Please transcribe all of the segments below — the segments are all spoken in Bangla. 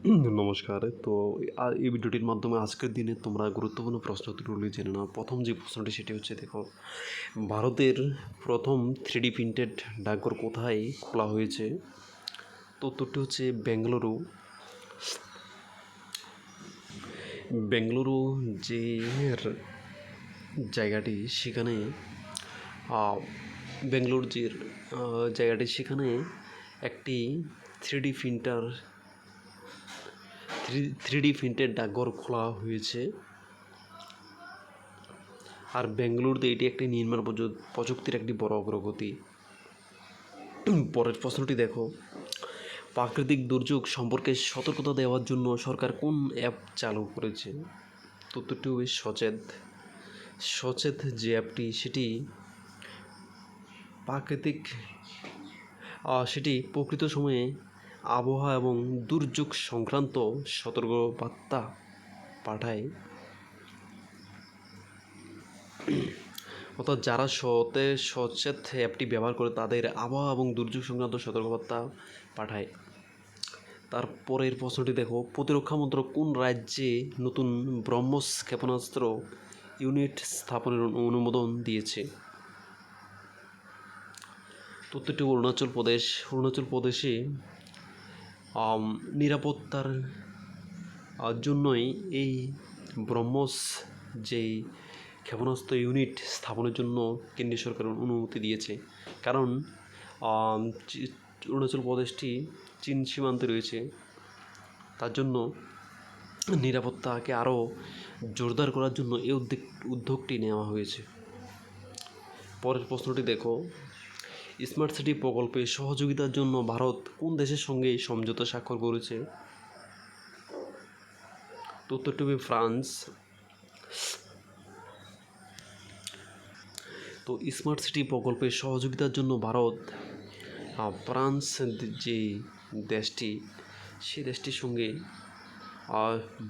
নমস্কার। তো এই ভিডিওটির মাধ্যমে আজকের দিনে তোমরা গুরুত্বপূর্ণ প্রশ্ন উত্তরগুলি জেনে নাও। প্রথম যে প্রশ্নটি সেটি হচ্ছে, দেখো, ভারতের প্রথম থ্রিডি প্রিন্টেড ডাকঘর কোথায় খোলা হয়েছে? তো উত্তরটি হচ্ছে, বেঙ্গালুরু। বেঙ্গালুরু যে জায়গাটি সেখানে বেঙ্গালুরু যে জায়গাটি সেখানে একটি three D printer three D printed ডাকঘর খোলা হয়েছে। আর বেঙ্গালুরুতে এটি একটি নির্মাণ প্রযু- প্রযুক্তির একটি বড় অগ্রগতি। পরের প্রশ্নটি দেখো। প্রাকৃতিক দুর্যোগ সম্পর্কে সতর্কতা দেওয়ার জন্য সরকার কোন অ্যাপ চালু করেছে? তো উত্তরটি হবে সচেত। সচেত যে অ্যাপটি, সেটি প্রাকৃতিক সেটি প্রকৃত সময়ে আবহাওয়া এবং দুর্যোগ সংক্রান্ত সতর্কবার্তা পাঠায়। অর্থাৎ যারা সতে, সচেত অ্যাপটি ব্যবহার করে তাদের আবহাওয়া এবং দুর্যোগ সংক্রান্ত সতর্কবার্তা পাঠায়। তারপরের প্রশ্নটি দেখো, প্রতিরক্ষা মন্ত্রক কোন রাজ্যে নতুন ব্রহ্মস ক্ষেপণাস্ত্র ইউনিট স্থাপনের অনুমোদন দিয়েছে? তথ্যটি অরুণাচল প্রদেশ, অরুণাচল প্রদেশে নিরাপত্তার জন্যই এই ব্রহ্মস যেই ক্ষেপণাস্ত্র ইউনিট স্থাপনের জন্য কেন্দ্রীয় সরকার অনুমতি দিয়েছে। কারণ অরুণাচল প্রদেশটি চীন সীমান্তে রয়েছে। তার জন্য নিরাপত্তাকে আরও জোরদার করার জন্য এই উদ্যোগ, উদ্যোগটি নেওয়া হয়েছে। পরের প্রশ্নটি দেখো। স্মার্ট সিটি প্রকল্পে সহযোগিতার জন্য ভারত কোন দেশের সঙ্গে সমঝোতা স্বাক্ষর করেছে? তো উত্তরটি হবে ফ্রান্স। তো স্মার্ট সিটি প্রকল্পে সহযোগিতার জন্য ভারত ফ্রান্স যে দেশটি, সে দেশটির সঙ্গে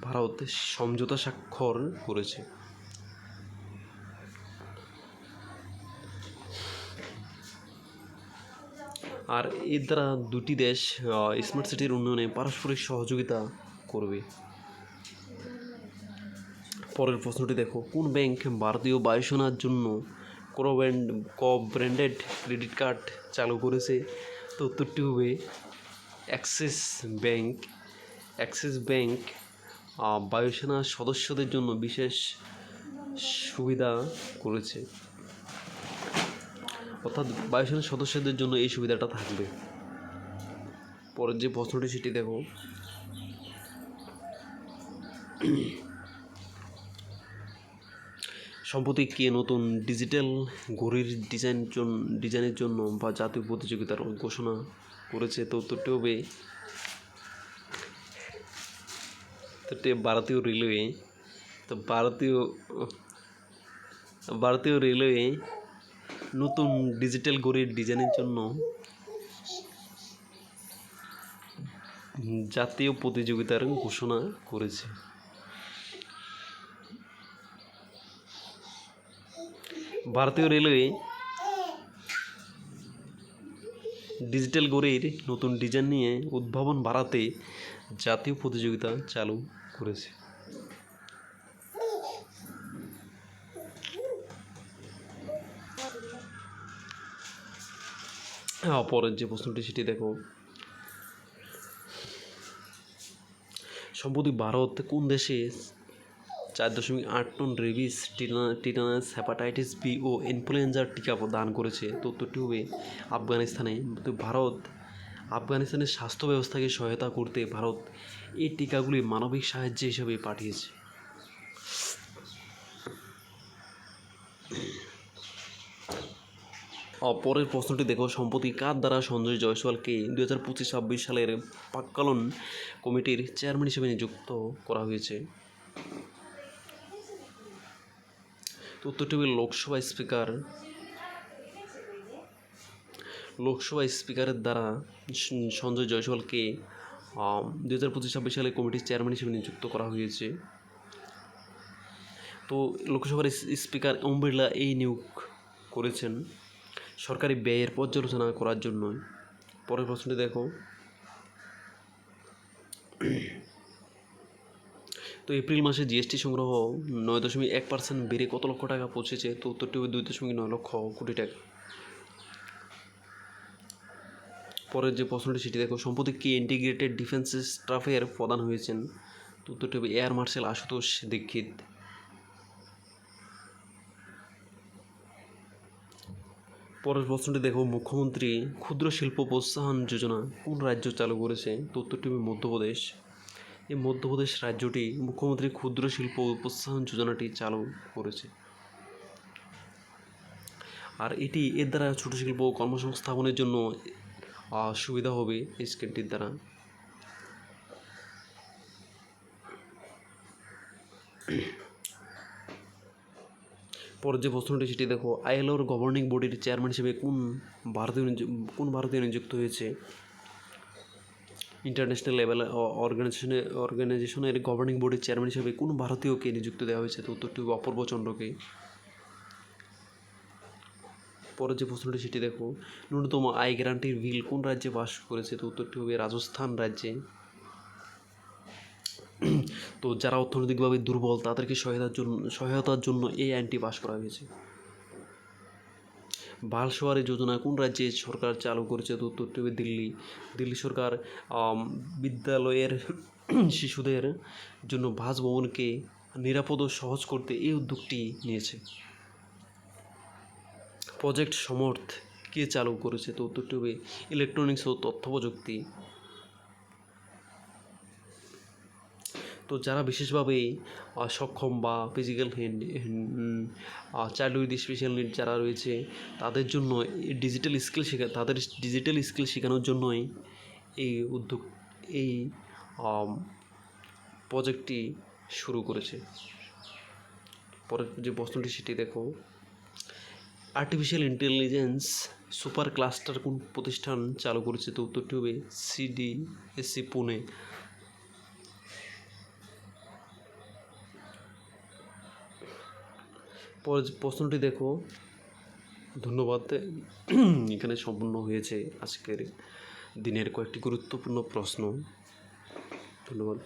ভারত সমঝোতা স্বাক্ষর করেছে। আর এর দ্বারা দুটি দেশ স্মার্ট সিটির উন্নয়নে পারস্পরিক সহযোগিতা করবে। পরের প্রশ্নটি দেখো, কোন ব্যাংক ভারতীয় বায়ুসেনার জন্য কো ব্র্যান্ড ক ব্র্যান্ডেড ক্রেডিট কার্ড চালু করেছে? তো উত্তরটি হবে অ্যাক্সিস ব্যাংক অ্যাক্সিস ব্যাংক বায়ুসেনার সদস্যদের জন্য বিশেষ সুবিধা করেছে। অর্থাৎ বায়ুসেনার সদস্যদের জন্য এই সুবিধাটা থাকবে। পরের যে প্রশ্নটি, সেটি দেখো। সম্প্রতি কে নতুন ডিজিটাল ঘড়ির ডিজাইন ডিজাইনের জন্য বা জাতীয় প্রতিযোগিতার ঘোষণা করেছে তো উত্তরটি হবে উত্তরটি ভারতীয় রেলওয়ে। তো ভারতীয় ভারতীয় রেলওয়ে নতুন ডিজিটাল ঘড়ির ডিজাইনের জন্য জাতীয় প্রতিযোগিতার ঘোষণা করেছে। ভারতীয় রেলওয়ে ডিজিটাল ঘড়ির নতুন ডিজাইন নিয়ে উদ্ভাবন বাড়াতে জাতীয় প্রতিযোগিতা চালু করেছে। পরের যে প্রশ্নটি, সেটি দেখো। সম্প্রতি ভারত কোন দেশে চার দশমিক আট ton rabies tetanus hepatitis B ও ইনফ্লুয়েঞ্জার টিকা দান করেছে? তো উত্তরটি হবে আফগানিস্তানে। ভারত আফগানিস্তানের স্বাস্থ্য ব্যবস্থাকে সহায়তা করতে ভারত এই টিকাগুলি মানবিক সাহায্য হিসেবে পাঠিয়েছে। পরের প্রশ্নটি দেখো, সম্প্রতি কার দ্বারা সঞ্জয় জয়সওয়ালকে দু হাজার পঁচিশ ছাব্বিশ সালের পাক্কালন কমিটির চেয়ারম্যান হিসেবে নিযুক্ত করা হয়েছে? উত্তরটি হবে লোকসভা স্পিকার। লোকসভা স্পিকারের দ্বারা সঞ্জয় জয়সওয়ালকে দু হাজার পঁচিশ ছাব্বিশ সালে কমিটির চেয়ারম্যান হিসেবে নিযুক্ত করা হয়েছে। তো লোকসভার স্পিকার ওম বিড়লা এই নিয়োগ করেছেন। সরকারি ব্যয়ের পর্যালোচনা করার জন্য পরের প্রশ্নটি দেখো। তো এপ্রিল মাসে জিএসটি সংগ্রহ নয় দশমিক এক পার্সেন্ট বেড়ে কত লক্ষ টাকা পৌঁছেছে? তো উত্তরটি হবে দুই দশমিক নয় লক্ষ কোটি টাকা। পরের যে প্রশ্নটি, সেটি দেখো। সম্প্রতি কে ইন্টিগ্রেটেড ডিফেন্স স্টাফের প্রধান হয়েছেন। তো উত্তরটি হবে এয়ার মার্শাল আশুতোষ দীক্ষিত। পরের প্রশ্নটি দেখো, মুখ্যমন্ত্রী ক্ষুদ্র শিল্প প্রোৎসাহন যোজনা কোন রাজ্য চালু করেছে? তথ্যটি মধ্যপ্রদেশ। এই মধ্যপ্রদেশ রাজ্যটি মুখ্যমন্ত্রী ক্ষুদ্র শিল্প প্রোৎসাহন যোজনাটি চালু করেছে। আর এটি এর দ্বারা ছোট শিল্প কর্মসংস্থাপনের জন্য সুবিধা হবে এই স্কিমটির দ্বারা। পরের যে প্রশ্নটি, সেটি দেখো, আইএলওর গভর্নিং বডির চেয়ারম্যান হিসেবে কোন ভারতীয় কোন ভারতীয় নিযুক্ত হয়েছে? ইন্টারন্যাশনাল লেভেল অর্গানাইজেশনে অর্গানাইজেশনের গভর্নিং বডির চেয়ারম্যান হিসেবে কোন ভারতীয়কে নিযুক্ত দেওয়া হয়েছে? তো উত্তরটি অপূর্ব চন্দ্রকে পরের যে প্রশ্নটি, সেটি দেখো, ন্যূনতম আয় গ্যারান্টির বিল কোন রাজ্যে পাস করেছে? তো উত্তরটি হবে রাজস্থান রাজ্যে। তো যারা অর্থনৈতিকভাবে দুর্বল, তাদেরকে সহায়তার জন্য সহায়তার জন্য এই আইনটি পাস করা হয়েছে। বাল সওয়ারি যোজনা কোন রাজ্যে সরকার চালু করেছে? তো উত্তরটি হবে দিল্লি। দিল্লি সরকার বিদ্যালয়ের শিশুদের জন্য বাসভবনকে নিরাপদ ও সহজ করতে এই উদ্যোগটি নিয়েছে। প্রজেক্ট সমর্থ কে চালু করেছে? তো উত্তরটি হবে ইলেকট্রনিক্স ও তথ্য প্রযুক্তি তো যারা বিশেষভাবে সক্ষম বা physical child with special need যারা রয়েছে, তাদের জন্য ডিজিটাল স্কিল শেখা, তাদের ডিজিটাল স্কিল শেখানোর জন্যই এই উদ্যোগ, এই প্রজেক্টটি শুরু করেছে। পরের যে প্রশ্নটি, সেটি দেখো। আর্টিফিশিয়াল ইন্টেলিজেন্স সুপার ক্লাস্টার কোন প্রতিষ্ঠান চালু করেছে? তো উত্তরটি হবে সিডিএসসি পুনে পরের প্রশ্নটি দেখো। ধন্যবাদ। এখানে সম্পূর্ণ হয়েছে আজকের দিনের কয়েকটি গুরুত্বপূর্ণ প্রশ্ন। ধন্যবাদ।